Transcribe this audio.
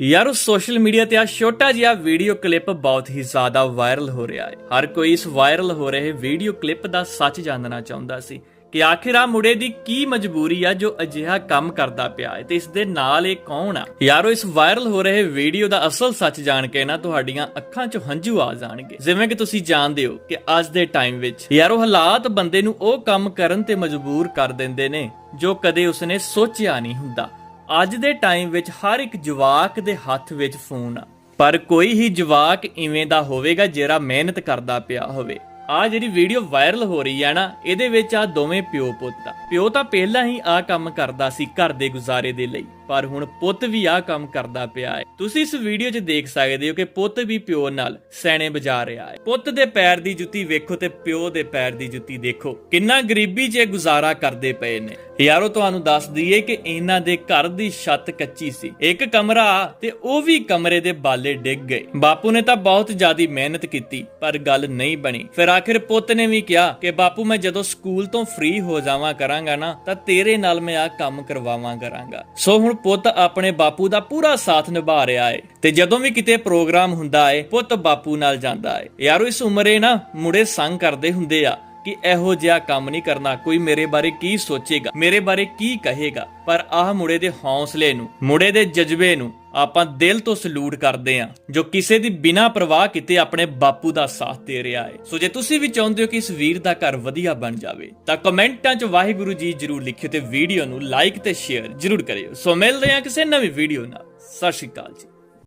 ਯਾਰ social media ਤੇ ਆ ਛੋਟਾ ਜਿਹਾ ਵੀਡੀਓ ਕਲਿੱਪ ਬਹੁਤ ਹੀ ਜ਼ਿਆਦਾ ਵਾਇਰਲ ਹੋ ਰਿਹਾ ਹੈ। ਹਰ ਕੋਈ ਇਸ ਵਾਇਰਲ ਹੋ ਰਹੇ ਵੀਡੀਓ ਕਲਿੱਪ ਦਾ ਸੱਚ ਜਾਣਨਾ ਚਾਹੁੰਦਾ ਸੀ ਕਿ ਆਖਿਰ ਆ ਮੁੰਡੇ ਦੀ ਕੀ ਮਜਬੂਰੀ ਆ ਜੋ ਅਜਿਹਾ ਕੰਮ ਕਰਦਾ ਪਿਆ ਹੈ ਤੇ ਇਸ ਦੇ ਨਾਲ ਇਹ ਕੌਣ ਆ? ਯਾਰੋ ਇਸ ਵਾਇਰਲ ਹੋ ਰਹੇ ਵੀਡੀਓ ਦਾ ਅਸਲ ਸੱਚ ਜਾਣ ਕੇ ਨਾ ਤੁਹਾਡੀਆਂ ਅੱਖਾਂ 'ਚੋਂ ਹੰਝੂ ਆ ਜਾਣਗੇ। ਜਿਵੇਂ ਕਿ ਤੁਸੀਂ ਜਾਣਦੇ ਹੋ ਕਿ ਅੱਜ ਦੇ ਟਾਈਮ ਵਿੱਚ ਯਾਰੋ ਹਾਲਾਤ ਬੰਦੇ ਨੂੰ ਉਹ ਕੰਮ ਕਰਨ ਤੇ ਮਜਬੂਰ ਕਰ ਦਿੰਦੇ ਨੇ ਜੋ ਕਦੇ ਉਸਨੇ ਸੋਚਿਆ ਨਹੀਂ ਹੁੰਦਾ। ਅੱਜ ਦੇ ਟਾਈਮ ਵਿੱਚ ਹਰ ਇੱਕ ਜਵਾਕ ਦੇ ਹੱਥ ਵਿੱਚ ਫੋਨ ਆ। ਪਰ ਕੋਈ ਹੀ ਜਵਾਕ ਇਵੇਂ ਦਾ ਹੋਵੇਗਾ ਜਿਹੜਾ ਮਿਹਨਤ ਕਰਦਾ ਪਿਆ ਹੋਵੇ। ਆ ਜਿਹੜੀ ਵੀਡੀਓ ਵਾਇਰਲ ਹੋ ਰਹੀ ਆ ਨਾ, ਇਹਦੇ ਵਿੱਚ ਆ ਦੋਵੇਂ ਪਿਓ ਪੁੱਤ ਆ। ਪਿਓ ਤਾਂ ਪਹਿਲਾਂ ਹੀ ਆ ਕੰਮ ਕਰਦਾ ਸੀ ਘਰ ਦੇ ਗੁਜ਼ਾਰੇ ਦੇ ਲਈ, ਪਰ ਹੁਣ ਪੁੱਤ ਵੀ ਆ ਕੰਮ ਕਰਦਾ ਪਿਆ ਹੈ। ਤੁਸੀਂ ਇਸ ਵੀਡੀਓ 'ਚ ਦੇਖ ਸਕਦੇ ਹੋ ਕਿ ਪੁੱਤ ਵੀ ਪਿਓ ਨਾਲ ਸੈਣੇ ਵਜਾ ਰਿਹਾ ਹੈ। ਪੁੱਤ ਦੇ ਪੈਰ ਦੀ ਜੁੱਤੀ ਵੇਖੋ ਤੇ ਪਿਓ ਦੇ ਪੈਰ ਦੀ ਜੁੱਤੀ ਦੇਖੋ। ਕਿੰਨਾ ਗਰੀਬੀ 'ਚ ਗੁਜ਼ਾਰਾ ਕਰਦੇ ਪਏ ਨੇ। ਯਾਰੋ, ਤੁਹਾਨੂੰ ਦੱਸ ਦਈਏ ਕਿ ਇਹਨਾਂ ਦੇ ਘਰ ਦੀ ਛੱਤ ਕੱਚੀ ਸੀ। ਇੱਕ ਕਮਰਾ ਤੇ ਉਹ ਵੀ ਕਮਰੇ ਦੇ ਬਾਲੇ ਡਿੱਗ ਗਏ। ਬਾਪੂ ਨੇ ਤਾਂ ਬਹੁਤ ਜ਼ਿਆਦੀ ਮਿਹਨਤ ਕੀਤੀ, ਪਰ ਗੱਲ ਨਹੀਂ ਬਣੀ। ਫਿਰ ਆਖਿਰ ਪੁੱਤ ਨੇ ਵੀ ਕਿਹਾ ਕਿ, ਬਾਪੂ, ਮੈਂ ਜਦੋਂ ਸਕੂਲ ਤੋਂ ਫ੍ਰੀ ਹੋ ਜਾਵਾਂ ਕਰਾਂਗਾ ਨਾ, ਤਾਂ ਤੇਰੇ ਨਾਲ ਮੈਂ ਆ ਕੰਮ ਕਰਵਾਵਾਂ ਕਰਾਂਗਾ। ਸੋ ਹੁਣ ਪੁੱਤ ਆਪਣੇ ਬਾਪੂ ਦਾ ਪੂਰਾ ਸਾਥ ਨਿਭਾ ਰਿਹਾ ਏ। ਤੇ ਜਦੋਂ ਵੀ ਕਿਤੇ ਪ੍ਰੋਗਰਾਮ ਹੁੰਦਾ ਏ, ਪੁੱਤ ਬਾਪੂ ਨਾਲ ਜਾਂਦਾ ਏ। ਯਾਰੋ, ਇਸ ਉਮਰੇ ਨਾ ਮੁੜੇ ਸੰਗ ਕਰਦੇ ਹੁੰਦੇ ਆ। ਕਿ ਇਹੋ ਜਿਹਾ ਕੰਮ ਨਹੀਂ ਕਰਨਾ। ਕੋਈ ਮੇਰੇ ਬਾਰੇ ਕੀ ਸੋਚੇਗਾ? ਮੇਰੇ ਬਾਰੇ ਕੀ ਕਹੇਗਾ? ਪਰ ਆਹ ਮੁੰਡੇ ਦੇ ਹੌਸਲੇ ਨੂੰ, ਮੁੰਡੇ ਦੇ ਜਜ਼ਬੇ ਨੂੰ ਆਪਾਂ ਦਿਲ ਤੋਂ ਸਲੂਟ ਕਰਦੇ ਆਂ ਜੋ ਕਿਸੇ ਦੀ ਬਿਨਾਂ ਪਰਵਾਹ ਕੀਤੇ ਆਪਣੇ ਬਾਪੂ ਦਾ ਸਾਥ ਦੇ ਰਿਹਾ ਹੈ। ਸੋ ਜੇ ਤੁਸੀਂ ਵੀ ਚਾਹੁੰਦੇ ਹੋ ਕਿ ਇਸ ਵੀਰ ਦਾ ਘਰ ਵਧੀਆ ਬਣ ਜਾਵੇ, ਤਾਂ ਕਮੈਂਟਾਂ 'ਚ ਵਾਹਿਗੁਰੂ ਜੀ ਜਰੂਰ ਲਿਖਿਓ ਤੇ ਵੀਡੀਓ ਨੂੰ ਲਾਈਕ ਤੇ ਸ਼ੇਅਰ ਜਰੂਰ ਕਰਿਓ। ਸੋ ਮਿਲਦੇ ਹਾਂ ਕਿਸੇ ਨਵੀਂ ਵੀਡੀਓ ਨਾਲ। ਸਤਿ ਸ਼੍ਰੀ ਅਕਾਲ ਜੀ।